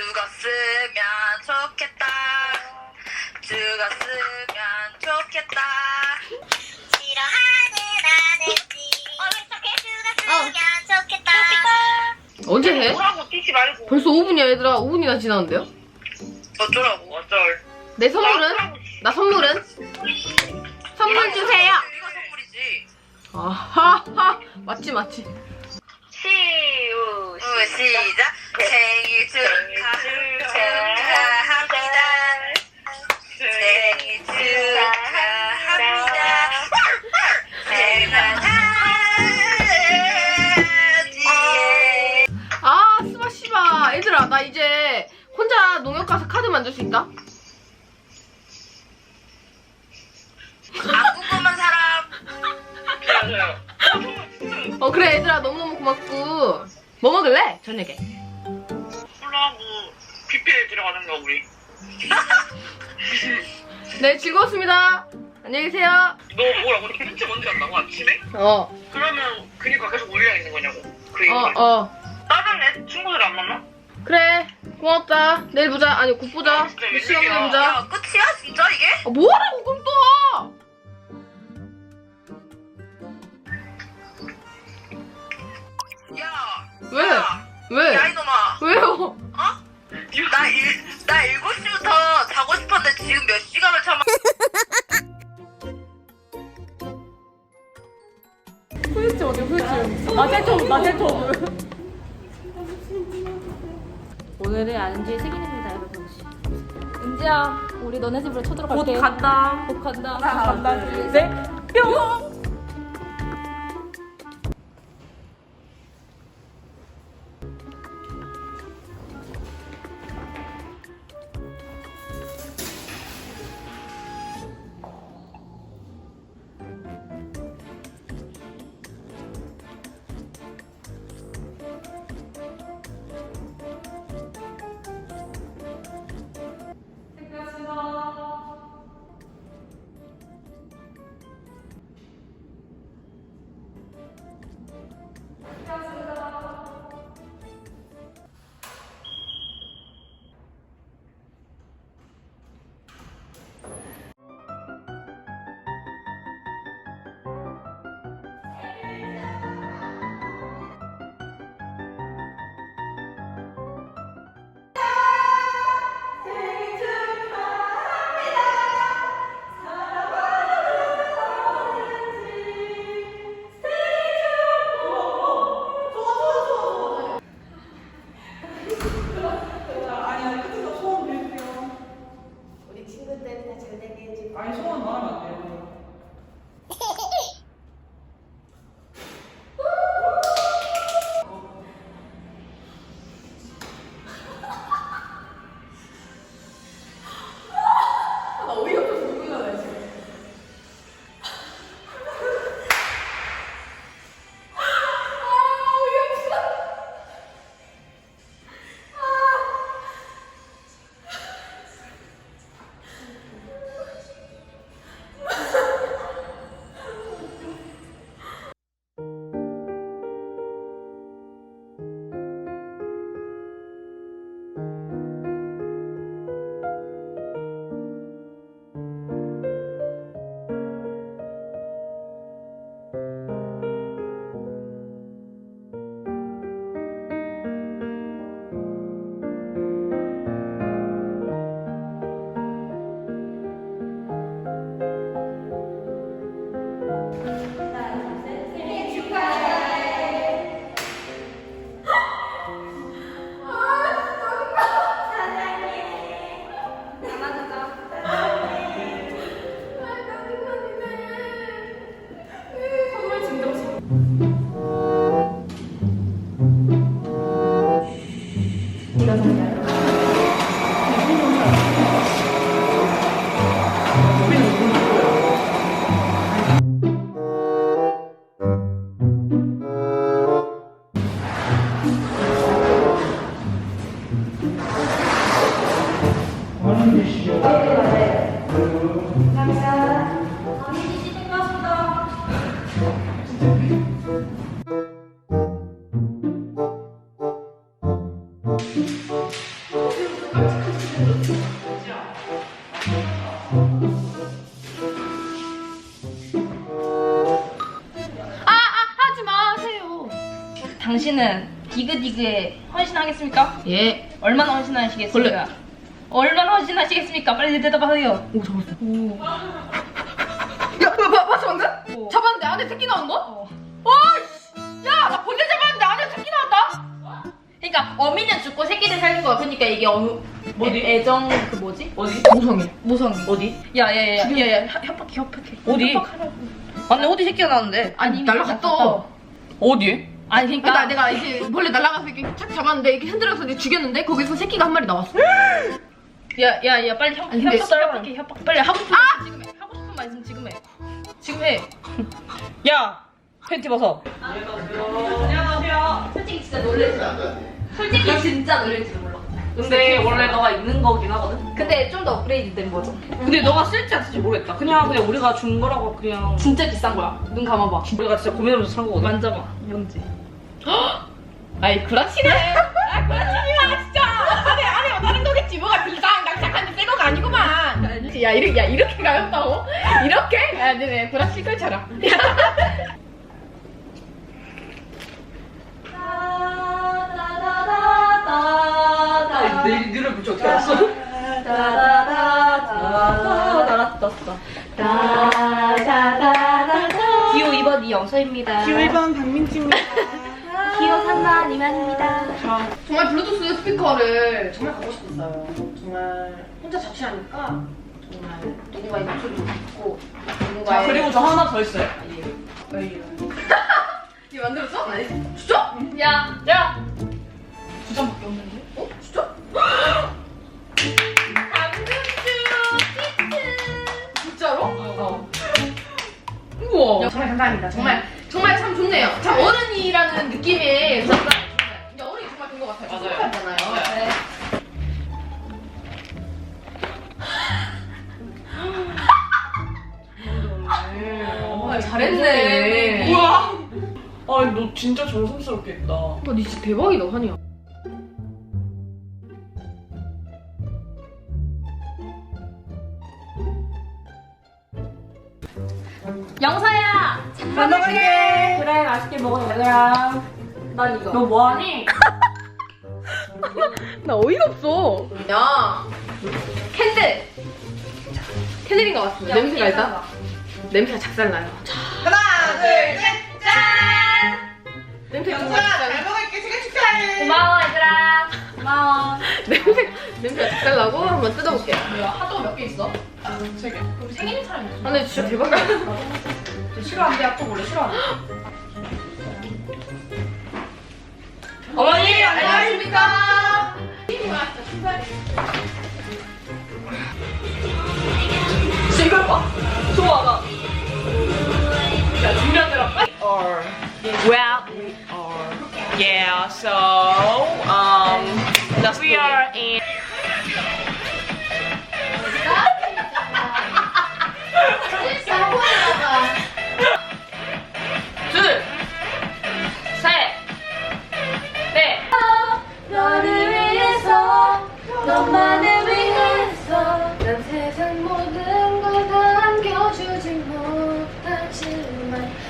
죽었으면 좋겠다. 죽었으면 좋겠다. 싫어하는 아내지. 죽었으면 어. 좋겠다. 언제 해? 뭐라고 뛰지 말고. 벌써 5분이야 얘들아 5분이나 지났는데요? 어쩌라고 어쩔. 내 선물은? 나 선물은? 선물 주세요. 이거 선물이지. 아하하 맞지 맞지 시작. 생일 축하 축하합니다. 생일 축하합니다. 아 스마시바 얘들아 나 이제 혼자 농협 가서 카드 만들 수 있다? 안 궁금한 사람. 어 그래 얘들아 너무너무 고맙고 뭐 먹을래? 저녁에 콜라하고 뷔페 들어가는 거 우리. 네 즐거웠습니다 안녕히 계세요 너 뭐라고? 너 진짜 먼저 간다고 아침에? 어어어 그러면 그니까 계속 올려 있는 거냐고. 그 얘기. 어. 다른 애 친구들 안 만나? 그래 고맙다 내일 보자 아니 곧 보자 진짜 몇 시간 후에. 보자 야, 끝이야 진짜 이게? 아, 뭐하라고 그럼 또 왜? 야, 왜? 야 이놈아. 왜요? 나 일, 나 7시부터 자고 싶었는데 지금 몇 시간을 참아. 후유증 어디 후유증 마제톱 마제톱 오늘의 안주의 생일입니다 여러분. 은지야 우리 너네 집으로 쳐들어갈게. 곧 간다. 곧 간다. 간다. 네 뿅 아, 아, 하지 마세요. 당신은 디그디그에 헌신하겠습니까? 예. 얼마나 헌신하시겠습니까? 얼마나 헌신하시겠습니까? 빨리 대답하세요. 오 잡았어. 오. 야, 뭐, 뭐, 봤어 방금? 어. 잡았는데 안에 새끼 나온 거? 어. 와, 씨. 야, 나 벌레 잡았 그러니까 어미는 죽고 새끼를 살린 거야. 그러니까 이게 어미 어디? 애, 애정 그 뭐지? 어디? 모성이. 모성이. 어디? 야야야야야 협박해 협박해. 어디? 협박하라고. 아니 어디 새끼가 나왔는데? 아니, 날라갔다. 어디에? 아니 그러니까 그러니까 내가 이제 벌레 날라가서 이렇게 착 잡았는데 이렇게 흔들어서 이제 죽였는데 거기서 새끼가 한 마리 나왔어. 야야야 빨리 협, 아니, 근데 협박 협박해 협박. 빨리 하고 싶은 말 지금 해. 하고 싶은 말 있으면 지금 해. 지금 해. 야! 팬티 벗어. 솔직히 진짜 놀랬어. 솔직히 진짜 놀랄지도 몰라. 근데 원래 너가 있는 거긴 하거든? 근데 좀 더 업그레이드 된 버전. 근데 너가 쓸지 안 쓸지 모르겠다. 그냥 그냥 우리가 준 거라고 그냥 진짜 비싼 거야. 눈 감아봐. 우리가 진짜 고민하면서 산 거거든. 만져봐. 뭔지. 아이 구라치네. 아 구라치지마 진짜. 안에 안에 다른 거겠지. 뭐가 비싼 낭착한데 새 거가 아니구만. 야 이렇게 야 이렇게 가볍다고? 이렇게? 야 네네 구라칠 걸 쳐라. 2번 이영서입니다. 기호 1번 박민지입니다. 기호 3번 이만입니다. 정말 블루투스 스피커를 정말 갖고 싶었어요. 정말 혼자 자취하니까 정말 누군가의 목소리도 듣고 누군가의 자, 그리고 저 하나 더 있어요. 이거 만들었어? 아니 진짜? 야, 야. 두 장밖에 없는데? 어? 진짜? 진짜로? 어. 우와 정말 감사합니다. 정말 참 좋네요. 참 어른이라는 느낌의 정말 이제 어른이 정말 된 것 같아요. 맞아요. 맞아요. 네. 아, 잘했네. 우와! 아니 너 진짜 정성스럽게 했다. 와, 니 진짜 대박이다, 환이야. 영서야. 잘 먹을게. 그래 맛있게 먹어 얘들아. 난 이거. 너 뭐하니? 나 어이가 없어. 야, 캔들. 자, 캔들인 것 같습니다. 냄새가 일단 냄새가 작살나요. 자, 하나, 둘, 셋, 짠! 냄새 정말 영수야, 잘 작살. 먹을게. 생일 축하해. 고마워 얘들아. 고마워. 냄새 냄새가 작살나고 한번 뜯어볼게요. 뭐야 하도 몇개 있어? 세 개. 그럼 생일인 사람이 있어. 아, 근데 진짜 대박이야. 싫어한대 약도 원래 안녕하십 니까?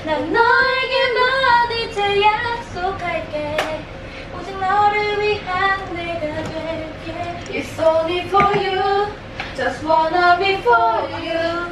난 너에게 넌 이제 약속할게 오직 너를 위한 내가 될게 It's only for you Just wanna be for you